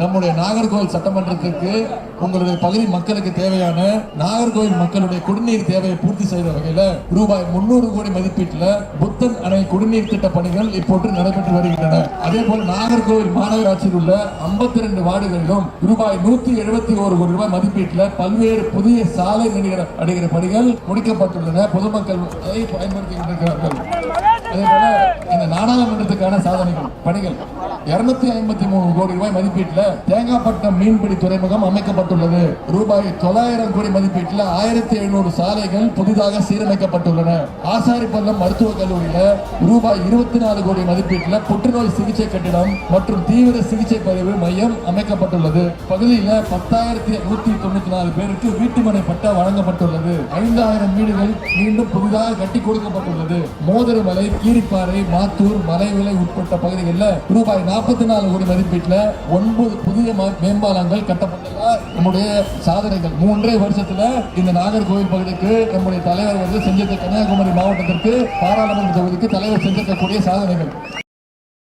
நம்முடைய நாகர்கோவில் சட்டமன்றத்திற்கு உங்களுடைய பகுதி மக்களுக்கு தேவையான நாகர்கோவில் மக்களுடைய குடிநீர் தேவையை பூர்த்தி செய்த வகையில ரூபாய் முன்னூறு கோடி மதிப்பீட்டில் புத்தன் அணை குடிநீர் திட்ட பணிகள் இப்போது நடைபெற்று வருகின்றன. அதே போல நாகர்கோவில் மாநகராட்சியில் உள்ள 52 ரெண்டு வார்டுகளிலும் ரூபாய் நூத்தி எழுபத்தி ஒரு கோடி ரூபாய் மதிப்பீட்டில் பல்வேறு புதிய சாலை நடிகர அடைகிற பணிகள் முடிக்கப்பட்டுள்ளன. பொதுமக்கள் அதை பயன்படுத்தி கொண்டிருக்கிறார்கள். அதே போல இந்த நாடாளுமன்றத்துக்கான சாதனைகள் பணிகள். இருநூத்தி ஐம்பத்தி மூணு கோடி ரூபாய் மதிப்பீட்டில் தேங்காப்பட்டம் மீன்பிடி துறைமுகம் அமைக்கப்பட்டுள்ளது. ரூபாய் தொள்ளாயிரம் கோடி மதிப்பீட்டில் ஆயிரத்தி எழுநூறு சாலைகள் புதிதாக சீரமைக்கப்பட்டுள்ளன. ஆசாரிப்பள்ளம் மருத்துவக் கல்லூரியில ரூபாய் இருபத்தி நாலு கோடி மதிப்பீட்டில் புற்றுநோய் சிகிச்சை கட்டிடம் மற்றும் தீவிர சிகிச்சை பதிவு மையம் அமைக்கப்பட்டுள்ளது. பகுதியில் பத்தாயிரத்தி நூத்தி தொண்ணூத்தி நாலு பேருக்கு வீட்டுமனை பட்டா வழங்கப்பட்டுள்ளது. ஐந்தாயிரம் வீடுகள் மீண்டும் புதிதாக கட்டி கொடுக்கப்பட்டுள்ளது. மோதிரமலை கீரிப்பாறை மாத்தூர் மலைவிலை உட்பட்ட பகுதிகளில் ரூபாய் நாற்பத்தி நாலு கோடி மதிப்பீட்டில் ஒன்பது புதிய ம- மேம்பாலங்கள் கட்டப்பட்டுள்ள நம்முடைய சாதனைகள் மூன்றே வருஷத்துல இந்த நாகர்கோவில் பகுதிக்கு நம்முடைய தலைவர் வந்து செஞ்சிருக்க கன்னியாகுமரி மாவட்டத்திற்கு பாராளுமன்ற தொகுதிக்கு தலைவர் செஞ்சிருக்கக்கூடிய சாதனைகள்.